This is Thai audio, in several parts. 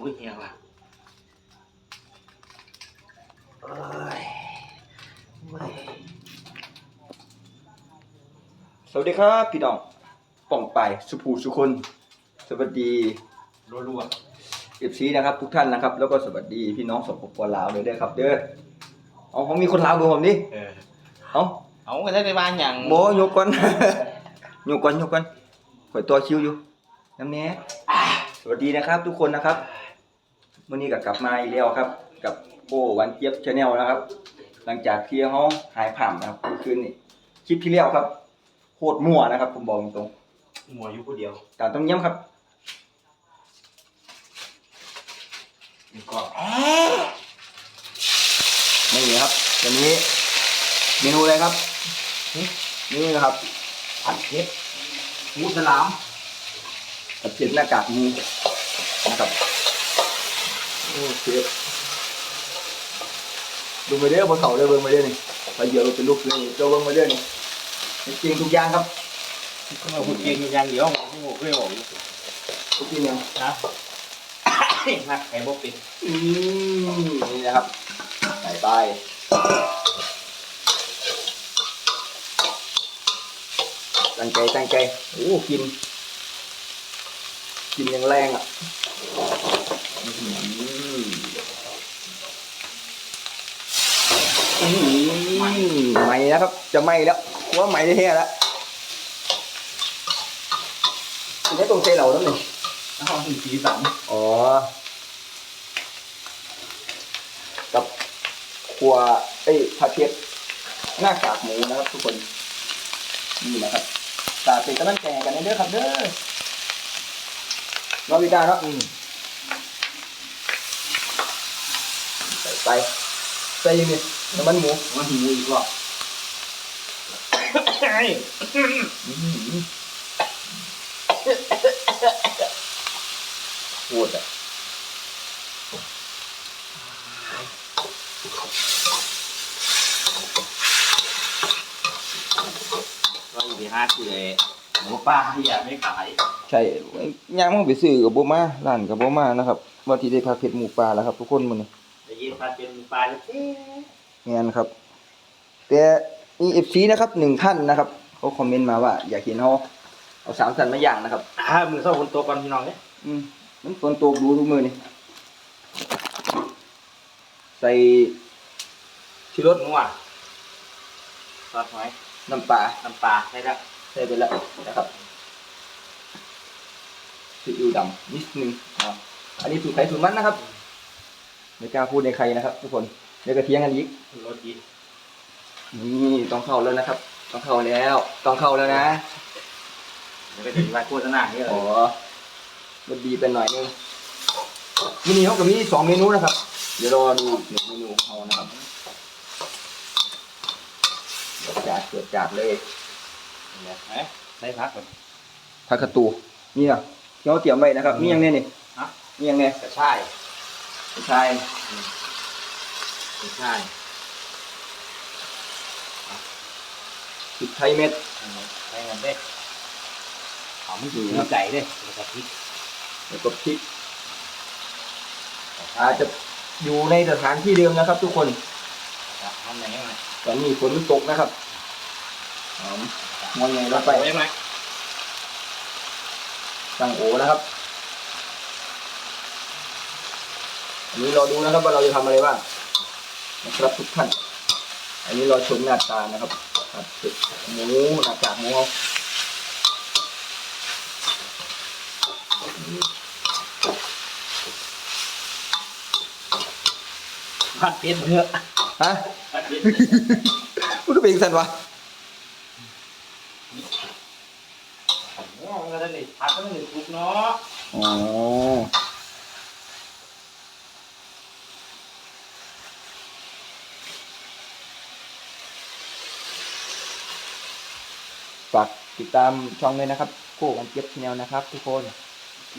อ้ยเฮียว่ะเอ้ยเว้ยสวัสดีครับพี่น้องป่องไปายสุภูสุคน สวัสดีรัวเอฟซีนะครับ ทุกท่านนะครับ แล้วก็สวัสดีพี่น้องสปปลาวเลยเด้อครับ เด้อเอาเขามีคนลาวดูผมดิๆเออเอาเอาไปได้ในบ้านอย่างโบยกก่อน ยกก่อนยกก่อนข่อยตัวคิวอยู่น้ำเนี้ยสวัสดีนะครับ ทุกคนนะครับ วันนี้ก็กลับมาอีกแล้วครับ กับโบวันเจี๊ยบชาแนลนะครับ หลังจากที่เขาหายผ่านนะครับเมื่อคืนนี่คลิปที่แล้วครับโคตรมั่วนะครับ ผมบอกตรงหมวอยู่ผู้เดียวๆการต้มยำครับ นี่ก็นี่ครับวันนี้เมนูอะไรครับ นี่นะครับผัดเผ็ดหมูสลามผัดเผ็ดหน้ากากหมูนะครับ โอ้เชฟดูไปเด้อบนเขาเด้อเบิ่งไปเด้อนี่ไปเยอะเป็นลูกเลยเจ้าเบิ่งไปเด้อนี่จริงทุกอย่างครับก็มาพูดเองอย่างเดียวไม่บอกไม่บอกทุกอย่างนะนักไก่บกปิดอืมนี่นะครับใส่ไปตั้งใจตั้งใจโอ้กิน กินอย่างแรงอะอื้อหืออื้อหือ ไหม้แล้วครับ จะไหม้แล้วว่าไหม้แท้ๆแล้วอันนี้ตรงใจเราแล้วนี่แล้วเอาสีสันอ๋อ กับขัวเอ้ยผัดเผ็ดหน้ากากหมูนะครับ ทุกคน นี่นะครับฝากเป็นกำลังใจให้กันเด้อครับเด้อน้องวิดาเนาะอืมใส่ไป ใส่ยังไงน้ำมันหมูมันหิวอีกรอบอื้อหือโคตรอะก็อยู่ที่ห้าคือเลยหมูป้าที่อยากไม่ขายใช่ย่างมันไปซื้อกับโบมาร้านกับโบมานะครับว่าที่ได้ผัดเผ็ดหมูปลาแล้วครับ ทุกคนมื้อ นี้ได้ยินพัดเป็นปลาแล้วเอ๊ะงานครับ แต่มีเอฟซีนะครับหนึ่งท่านนะครับเขาคอมเมนต์มาว่า อยากเห็นเขาเอาสามสันมาย่างนะครับอ่ามือเข้าคนโตก่อนพี่น้องเนี่ยอืมมันฝนตกดูทุกมือนี่ใส่ชิรสนัวซอสหอยน้ำปลาน้ำปลาใช่แล้วใส่ไปแล้วนะครับซีอิ๊วดำนิดนึงอ่าอันนี้สูตรใครสูตรมันนะครับ ไม่กล้าพูดในใครนะครับ ทุกคนเดี๋ยวก็เทียงกันอีกรสดีนี่ต้องเข้าแล้วนะครับ ต้องเข้าแล้ว ต้องเข้าแล้วนะเดี๋ยวไปถึงรายโฆษณาเนี่ยเลอ๋อยมันดีเป็นหน่อยนึงมินิเขาก็มีสองเมนูนะครับ เดี๋ยวรอดูหนึ่งเมนูของเขานะครับเกิดจากเกิดจากเลยเห็นไหมใส่พักก่อนผักกระตูนี่นะที่เขาเตรียมไว้นะครับ มีอย่างเนี้ยนี่ฮะมีอย่างเนี้ยกระช่าย ใช่กระช่ายพริกไทยเม็ดใส่เงินเด้หอมอยู่ในใจเด้แล้วก็พริกแล้วก็พริก อาจจะอยู่ในสถานที่เดิมนะครับ ทุกคนทำอย่างนี้ไหมตอนนี้ฝนตกนะครับหอมมองไงเราไปได้ไหมตั้งโอนะครับ อันนี้รอดูนะครับว่าเราจะทำอะไรบ้างนะครับทุกท่าน อันนี้เราชมหน้าตานะครับผัดเผ็ดหมูหน้ากากหมูเอาผัดเผ็ดเถอะฮะผัดเผ็ดมันก็เป็นสันวะโอ้ก็ได้เลยผัดก็ได้เลยทุกเนาะอ๋อฝาก ติดตามช่องเลยนะครับโก้กันเจี๊ยบชแนลนะครับ ทุกคน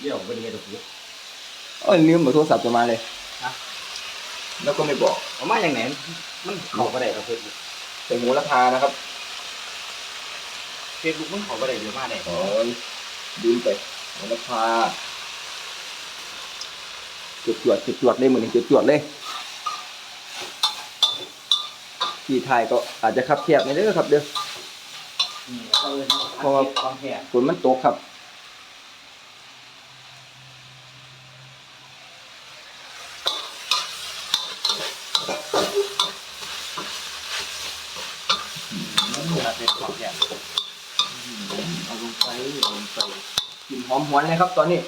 เดี่ยวไม่ได้ถูกเอ้ยลืมเอาโทรศัพท์จะมาเลยฮะ แล้วก็ไม่บอกเอามาอย่างไหนมันเขาก็ได้เราเฟซบุ๊กใส่หมูราคานะครับเฟซบุ๊กมันเขาก็ได้เยอะมากเลยโอ้ยลืมไปหมูราคาจุดจวดจุดจวดเลยเหมือนจุดจวดเลยที่ไทยก็อาจจะคับแคบในเด้อครับเด้อ นี่เขาเลยเพราะว่าความแข็งฝนมันตกครับมันเอนเป็นความแข็งเอาลงไปเอาลงไปกลิ่นหอมหวนเลยครับ ตอนนี้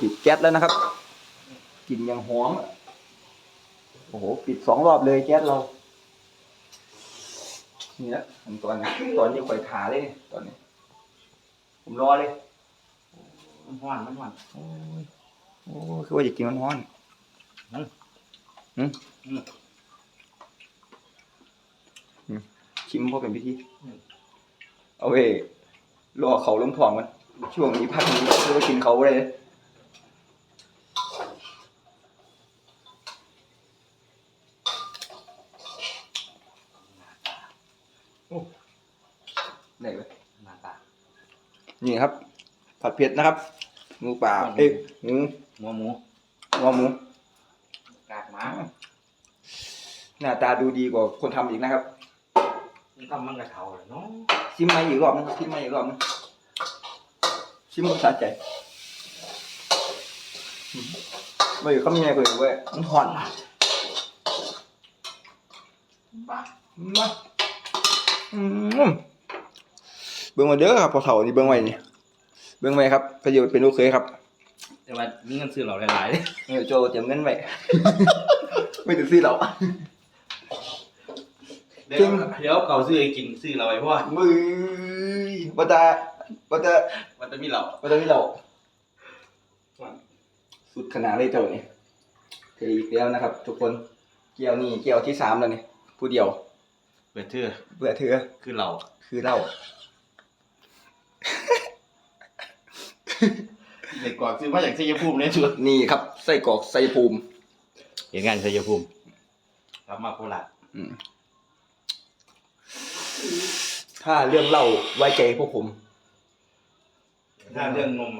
ปิดแก๊สแล้วนะครับกลิ่นยังหอม โอ้โห ปิดสองรอบเลยแก๊สเรา นี่นะอันตอนนี้ตอนนี้ข่อยขาเลยนี่ตอนนี้ ผมรอเลยมันหวานมันหวานโอ้ยโอ้ยคือว่าอยากกินมันร้อนอืมอืมอืมอืมชิมพอเป็นพิธีเอาไว้รอเขาลงถ่วงมันช่วงนี้พักนี้เรียกว่ากินเขาเลยไหนไป หน้าตา นี่ครับ ผัดเผ็ดนะครับหมูป่าเอ้ยหมูหัวหมูหัวหมูกากหมาหน้าตาดูดีกว่าคนทำอีกนะครับมันทำมันกระเทาเลยเนาะชิมมาอีกรอบนึงชิมมาอีกรอบนึงชิมมันสะใจอืมไม่อยู่เขามีอะไรกูอยู่เว้ยมันหอนมามาอืม เบิ่งมาเด้อครับพอเฒ่านี่เบิ่งไว้นี่เบิ่งไว้ครับพระเยาเป็นลูกเคยครับ แต่ว่ามีเงินซื้อเราหลายๆเลยเออโจเตรียมเงินไว้ ไม่ถึงซื้อเรา เดี๋ยวเดี๋ยวเขาซื้อให้กินซื้อเราไว้เพราะว่ามือบ่ตาบ่ตามันจะมีเราบ่ตามีเรา สุดขนาดเลยเจ้านี่เทอีกแล้วนะครับ ทุกคนเกี่ยวนี่เกี่ยวที่สามแล้วนี่ผู้เดียว เปิดเทื่อเบื่อเถือคือเราคือเหล่า เด็กกว่าซื้อมาจากชัยภูมิเนี่ยชุดนี่ครับไส้กรอกไส้ภูมิเห็นงานชัยภูมิกลับมาโคราชอืมถ้าเรื่องเหล่าไว้ใจพวกผม ถ้าเรื่องนม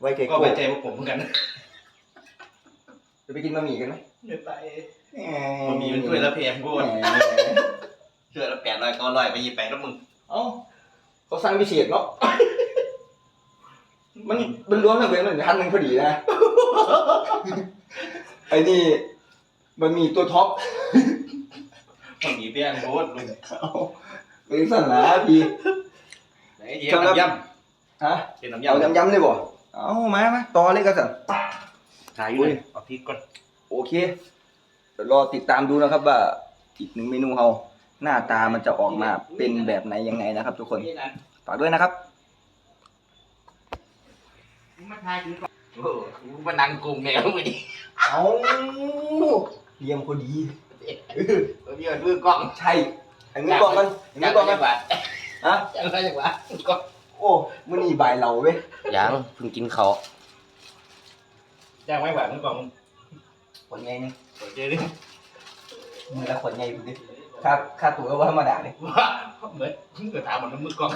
ไว้ใจก็ไว้ใจพวกผมเหมือนกันจะไปกินบะหมี่กันไหมเดี๋ยวไปแหมันมีเป็นถ้วยละแพงกูแหมถ้วยละแปดร้อยเก้าร้อยไปยี่แปดแล้วมึงเอ้าเขาสั่งพิเศษเนาะ มันมันรวมทั้งเป็นมันพันหนึ่งพอดีนะ ไอ้นี่มันมีตัวท็อปมันมีแพงโคตรลุงเอาเป็นสั่นหนาพี่ ไหนเดี๋ยวน้ำยฮะำเป็นน้ำเอายำยำๆเลยบ่เอามามาต่อเลยก็สั่นถ่ายอยู่เลยเอาพริกก่อนโอเคเดี๋ยวรอติดตามดูนะครับว่าอีกหนึ่งเมนูเราหน้าตามันจะออกมาเป็นแบบไหนยังไงนะครับ ทุกคน ฝากด้วยนะครับ มาถ่ายกินก่อนโอ้โหมานั่งกลุ่มแมวไปดิเอาเลี้ยงพอดีตัวนี้มันมือกล้องใช่ไอ้มือกล้องกันไอ้มือกล้องกันบาทฮะยังไงจังหวะก็โอ้มื้อนี้บ่ายเหล่าเว้ยยังเพิ่งกินเขาจ้างไว้บาทมือกล้องคนใหญ่นี่เจอดิมือละคนใหญ่พุ่นดิค่าค่าตัวก็บ่ธรรมดาเลยว่าเหมือนเกิดถามมันมือกล้อง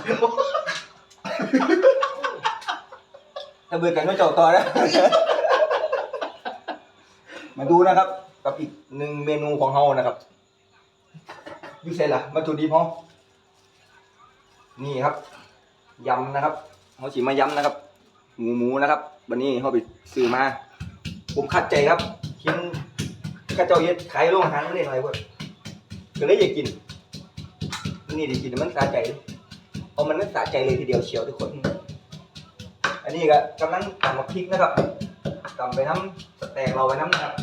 ถ้าเบื่อกันก็เจ้าต่อนะ มาดูนะครับ กับอีกหนึ่งเมนูของเฮานะครับยูเซล่ะวัตถุดิบเฮานี่ครับยำนะครับเฮาสิมายำนะครับ หมูหมูนะครับ วันนี้เฮาไปซื้อมา ผมคัดใจครับกินข้าเจ้าเฮ็ดขายโรงอาหารไม่ได้หน่อยเพิ่นก็เลยอยากกิน นี่ได้กินมันสะใจเอามันนั้นสะใจเลยทีเดียวเชียวทุกคน อันนี้ก็กำลังตำกับพริกนะครับตำไปน้ำสแตกเราไปน้ำนะครับ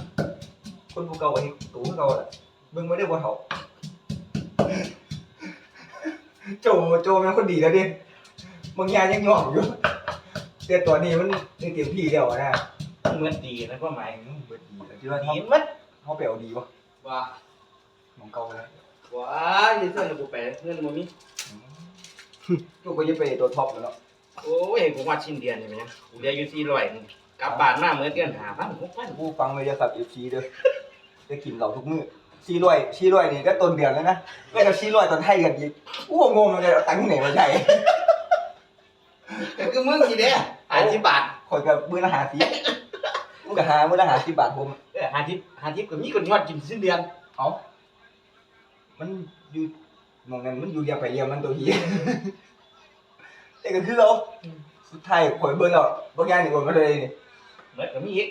คนผู้เก่าไอ้ตูผู้เก่าแหละเบิ่งไม่ได้บ่เฒ่าโจโจแม่งคนดีแล้วดิบางอย่างยังงอกอยู่แต่ตัวนี้มันยังเต็มที่แล้วนะเหมือนดีนะก็หมายอืมเบิดดีแต่คิดว่าดีเขามัดเขาไปเอาดีปะว่าของเก่าแล้วว้าอย่าเสื้อจะกูไปเพื่อนมึงนี่ลูกก็ยึดไปตัวท็อปแล้วเนาะ โอ้ยกูมาชิ้นเดียวนี่มั้ยกูเรียกอยู่สี่ร้อยกลับบ้านมาเหมือนเดือนหาพันหกพันผู้ฟังเลยจะสับเอฟซีเด้อจะกินเหล่าทุกมื้อซีรวยซีรวยนี่ก็ต้นเดือนแล้วนะไม่กับซีรวยตอนไทยกันอีกอ้วงงเลยเอาตังค์ที่ไหนมาใช้ก็คือมึงสิเด้ห้าสิบบาทข่อยกับมือละหาสีโอ้มันก็หามื้อละ50บาทผมเออหาทิปหาทิปก็มีคนยอดกินสิ้นเดือนเอามันอยู่หมองนั้นมันอยู่เรียงไปเรียงมันตัวที แต่ก็คือเราสุดท้ายข่อยเบิ่งแล้วบางอย่างนี่โอนมาเลยนี่เหมือนก็มีอีก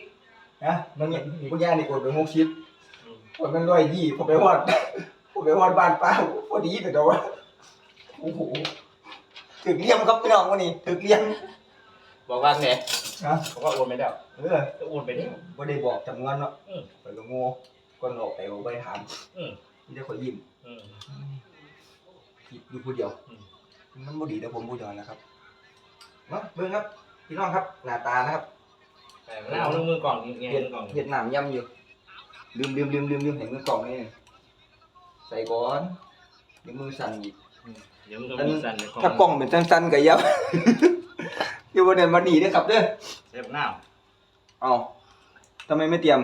นะบางอย่างบางอย่างนี่โอนไป60ข่อยมันร้อยยี่ผมไปฮอดผมไปฮอดบ้านป้าพอดีแต่เดี๋ยวว่าโอ้โหถึกเลี่ยมครับพี่น้องวันนี้ถึกเลี่ยมบอกว่าไงนะบอกว่าโอนไปแล้วเออก็โอนไปแล้วบ่ได้บอกจำนวนเนาะอืมข่อยก็โง่ก่อนออกไปบ่ได้ถามอืมมีแต่ข่อยยิ้มอืมคิดอยู่ผู้เดียวอื มมันบ่ดีแต่ผมผู้เดียวนะครับมาเบิ่งครับ พี่น้องครับ หน้าตานะครับแต่มันเอาลูกมือกล่องนี่ไงเฮ็ดมือกล่องเฮ็ดน้ำย่ำอยู่ลืมลืมลืมลืมลืมเห็นมือกล่องนี่ใส่ก่อนเดี๋ยวมือสั่นอีกเดี๋ยวมันก็มีสั่นในถ้ากล้องเป็นสั้นๆก็ยับอยู่บนเดินมาหนีเด้อครับเด้อเซฟหน้าเอ้าทำไมไม่เตรียม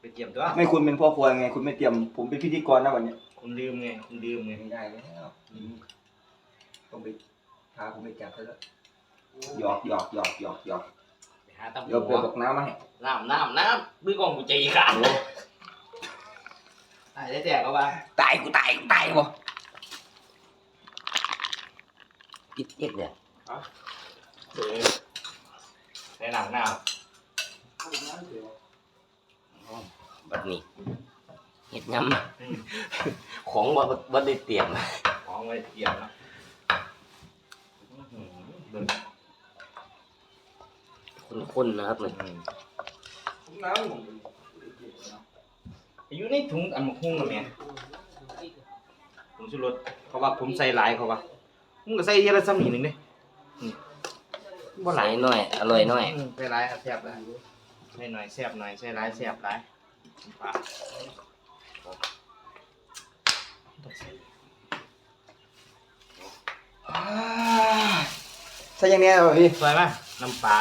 ไปเตรียมตัวไม่คุณเป็นพ่อครัวไง คุณไม่เตรียม ผมเป็นพิธีกรนะวันเนี้ยคุณลืมไง คุณลืมไงไม่ได้แล้ว ต้องไปพาผมไปจับซะแล้วหยอกหยอกหยอกหยอกหยอกไปหาตำรเดี๋ยววเดี๋ยวบจอกน้ำมาให้น้ำน้ำน้ำมือกล่องกูใจขาดตายได้แจกเขาบ้างตายกูตายกูตายบ่ ít ít nè ในหนังหน้า bật mì hết ngâm khoáng bật bật bật đi tiền ของไว้เตรียมนะอื้อ หือเบิ่ง khuôn khuôn nữa mình น้ำผมอยู่ในถุงอันมะคุ้งกับแม่ผมชูรสเขาว่าผมใส่หลายเขาว่ามึงก็ใส่เยอะละซ้ำนิดนึงเด้อืมบ่หลาย lại nói à lời nói อืมใส่หลายครับแซ่บหลายใส่หน่อยแซ่บหน่อยใส่หลายแซ่บหลายปลาอ่าใส่ ยังไงเหรอพี่สวยไหมน้ำปลา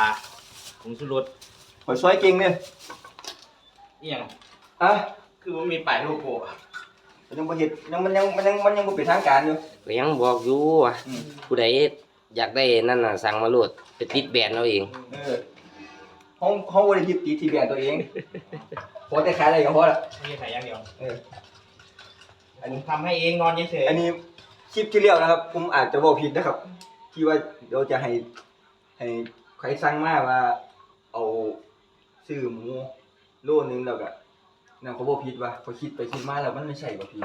ผงชูรสผมซอยเก่งเนี่ยนี่ยังอะคือมันมีป้ายโลโก้อะยังบ่เฮ็ดยังมันยังมันยังมันยังบ่เป็นทางการอยู่ ก็ยังบอกอยู่ว่าอืม ผู้ใดอยากได้นั่นน่ะสั่งมาโหลดไปติดแบรนด์เอาเอง เออเฮาเฮาบ่ได้ยึดติดที่แบรนด์ตัวเองพอแต่ขายได้ก็พอละไม่ใช่ขายอย่างเดียวเออ อันนี้ทำให้เองนอนเฉยๆอันนี้คลิปที่แล้วนะครับ ผมอาจจะบอกผิดนะครับ ที่ว่าเดี๋ยวจะให้ให้ใครสั่งมาว่า เอาซื้อหมูโลนึงแล้วก็นั่นเขาบอกผิดว่าเขาคิดไปคิดมาแล้วมันไม่ใช่บ่ผิด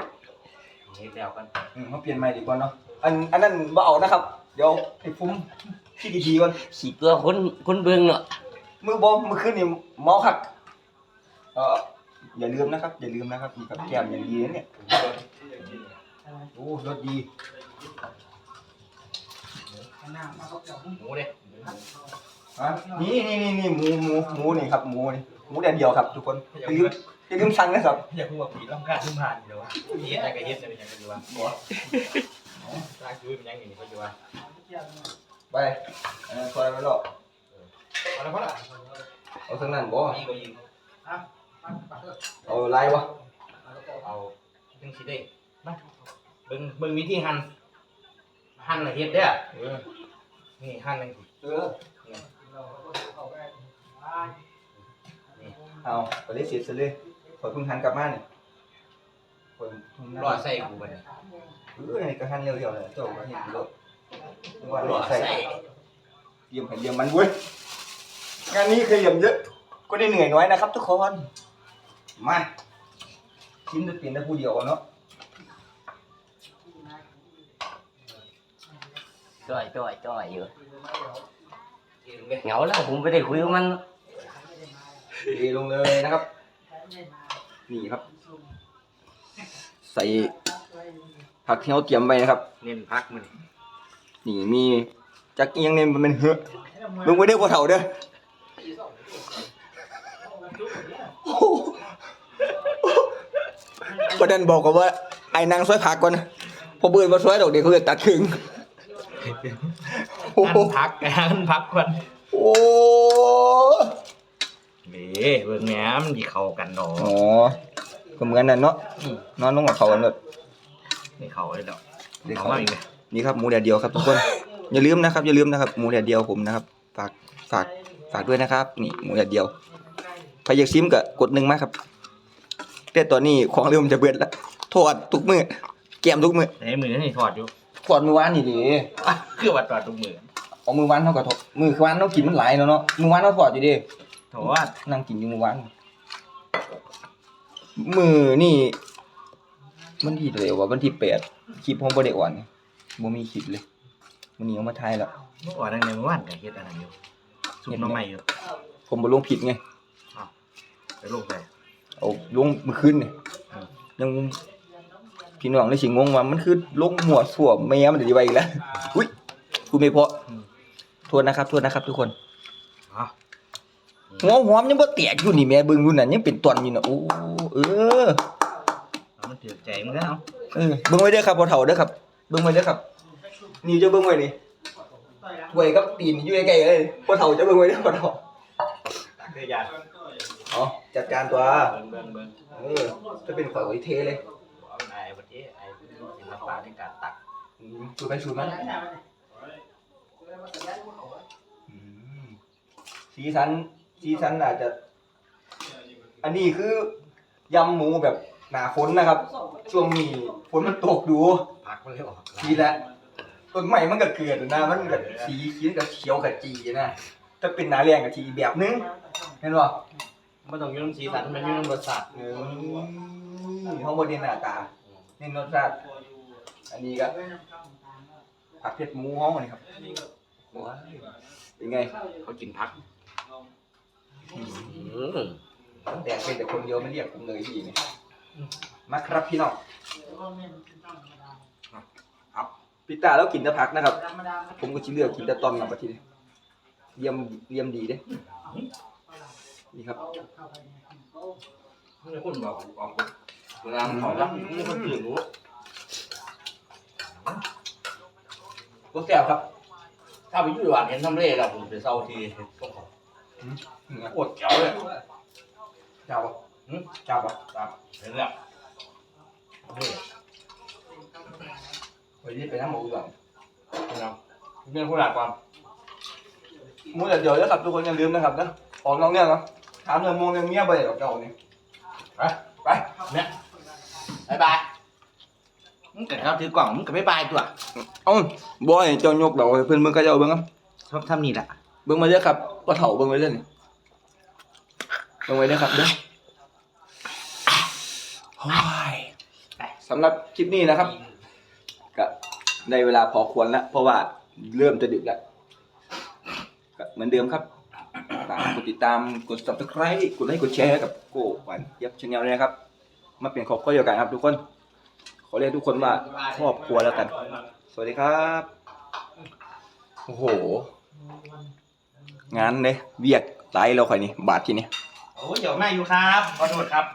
เฮ็ดแล้วกันอืมเขาเปลี่ยนใหม่ดีกว่าเนาะอันอันนั้นบ่เอานะครับ เดี๋ยวให้ผมคิดดีๆก่อนสิเพื่อคนคนเบิ่งเนาะมือบ่มือขึ้นนี่เมาคักเอ่ออย่าลืมนะครับ อย่าลืมนะครับมีกับแก้มอย่างดีนะเนี่ยโอ้รสดี หมูเด้อะนี่นี่นี่นี่หมูหมูหมูนี่ครับหมูนี่หมูแดดเดียวครับ ทุกคนอย่าลืมอย่าลืมสั่งนะครับอย่าพูดว่าผีต้องการทุ่มผ่านอยู่วะเฮ็ดอะไรก็เฮ็ดจะเป็นยังไงอยู่วะบ่ลากชีวิตเป็นยังไงนี่ก็อยู่วะไปอันนั้นซอยไว้รอบเอาละพอละเอาทั้งนั้นบ่ยิงก็ยิงเอาลายวะเอาจังสิได้มาเบิ่งเบิ่งวิธีหั่น หั่นละเฮ็ดเด้อเออนี่หั่นเลยเออเอาไปเลยเสร็จซะเลยขอยเพิ่งหันกลับมาเนี่ยขอยเพิ่งรอใส่กูบัดนี้เออนี่ก็หันเร็วๆเลยเจ้าก็เห็นอยู่แล้วว่ารอใส่ใส่เยี่ยมให้เยี่ยมมันเว้ยงานนี้เคยเยี่ยมเยอะ ก็ได้เหนื่อยน้อยนะครับทุกคน มาชิ้นจะเปลี่ยนได้ผู้เดียวเอาเนาะ จ้อยจ้อยจ้อยอยู่เองเว้ยเหงาแล้วผมไม่ได้คุยกับมันเทลงเลยนะครับ นี่ครับ ใส่ผักที่เราเตรียมไว้นะครับ เน้นพักมันนี่มีจักเอียงเนี่ยมันเป็นเหือะมึงไว้เด้อพ่อเฒ่าเด้อโอ้โหประเด็นบอกกับว่าไอ้นางซอยผักก่อนนะพอเบื่อมาซอยดอกเดี๋ยวเขาจะตัดครึ่งโอ้อัโหนพักอันพักก่อนโอ้นี่เบิ่งแหนมนสิเข้ากันดอกอ๋อก็เหมือนนั่นเนาะนอนลงกับเขากันเลยนี่เข้าเลยดอกเดี๋ยวเอาเขามาอีกเลยนี่ครับหมูแดดเดียวครับทุกคนอย่าลืมนะครับอย่าลืมนะครับหมูแดดเดียวผมนะครับ ฝากฝากฝากด้วยนะครับนี่หมูแดดเดียวใครอยากซิมก็กดหนึ่งมาครับแต่ตอนนี้ของเริ่มจะเบิดแล้วทอดทุกมือแกมทุกมือแต่ให้มือนี่ถอดอยู่ ทอดมือวานนี่ดิอะคือว่าถอดทุกมือเอามือวานเท่ากับทอดมือวานต้องกินมันหลายเนาะเนาะมือวานเราทอดอยู่ดิถอดนั่งกินอยู่มือวานมือนี่มันที่เท่าไหร่วะวันที่แปดคลิปของบ่ได้อ่อนบ่มีคลิปเลยวันนี้เอามาถ่ายแล้วเมื่อวานนั่งในเมื่อวานก็เฮ็ดอันนั้นอยู่ซุปหน้ำใหม่อยู่ผมบ่ลงผิดไงไปลงไปเอาลงเมื่อคืนนี่ยัง พี่น้องเลยสิงงว่ามันคือลงหัวสวมแม่มันได้ไว้อีกแล้วอุ้ยพูดไม่เพราะโทษนะครับโทษนะครับ ทุกคนอ๋อหัวหอมยังบ่แตกอยู่นี่แม่เบิ่งดูนั่นยังเป็นตอนอยู่น่ะโอ้เออเอามันถือใจมึงแล้วเออเบิ่งไว้เด้อครับพ่อเฒ่าเด้อครับเบิ่งไว้เด้อครับ นี่จะเบิ่งไว้นี่ไว้กับตีนอยู่ใกล้ๆเลยพ่อเฒ่าจะเบิ่งไว้เด้อพ่อเฒ่าเดี๋ยวยาเอาจัดการตัวเบิ่งเบิ่งเบิ่งเออจะเป็นข่อยไว้เทเลย เอาไอ้ประเทศไอ้ศิลปะในการตักอืมสูดไปสูดมาอืมสีสันสีสันอาจจะ อันนี้คือยำหมูแบบหนาฝนนะครับ ช่วงนี้ฝนมันตกดูพักมันเลยออกทีละต้นใหม่มันก็เกิดนะ มันก็สีเขียวกับเขียวกับจีนะถ้าเป็นหนาแรงกับจีแบบนึงเห็นป่ะไม่ต้องอยุ่งสีสันมันอยุ่งรสชาติเออห้องบนเน้นหน้าตา เน้นรสชาติ อันนี้ก็ผักเผ็ดหมูห้องนี่ครับว้ายเป็นไงเขากินพักอืมแดกเป็นแต่คนเดียวไม่เรียกผมเลยพี่นี่มาครับพี่น้องครับพี่ตาแล้วกินแต่ผักนะครับ ผมก็ชิเลือกกินแต่ตอนหลังประทีนี้เยี่ยมเยี่ยมดีเด้นี่ครับ ไม่ได้คนบอกออก เวลามันถอดรับนี่คนตื่นรู้รสแซ่บครับ ถ้าไปอยู่หวานเห็นทำเล่แล้วผมไปเศร้าทีปวดเจ๋วเลยจับปะจับปะครับเห็นแล้วนี่ไปรีบไปน้ำหมูก่อนเราเรื่องผู้หลักความหมูแต่เดี๋ยวจะขับทุกคนอย่าลืมนะครับนะออกน้องเนี่ยนะถามเรื่องมงเรื่องเมียไปเดี๋ยวเก่านี่ไปไปเนี่ย บายบายมึงเกิดเขาถือกล่องมึงก็ไม่บายตัวเอ้าบอยเจ้ายกเราให้เพื่อนเบิ่งก็จะเอาเบิ่งครับชอบทำนี่แหละเบิ่งมาเด้อครับก็เถ่าเบิ่งไว้เด้อนี่เบิ่งไว้เด้อครับเด้อโอ้ยสำหรับคลิปนี้นะครับก็ได้เวลาพอควรแล้วเพราะว่าเริ่มจะดึกแล้วก็เหมือนเดิมครับฝากกดติดตามกด subscribe กดไลค์กดแชร์กับโก้หวานเย็บชาแนลเลยนะครับ มาเป็นครอบครัวเดียวกันครับ ทุกคน ขอเรียกทุกคนว่าครอบครัวแล้วกัน สวัสดีครับโอ้โห งานเลยเวียกไลายเราค่อยนี่บาทที่นี่ โอ้ยเดี๋ยวมาอยู่ครับ ขอโทษครับ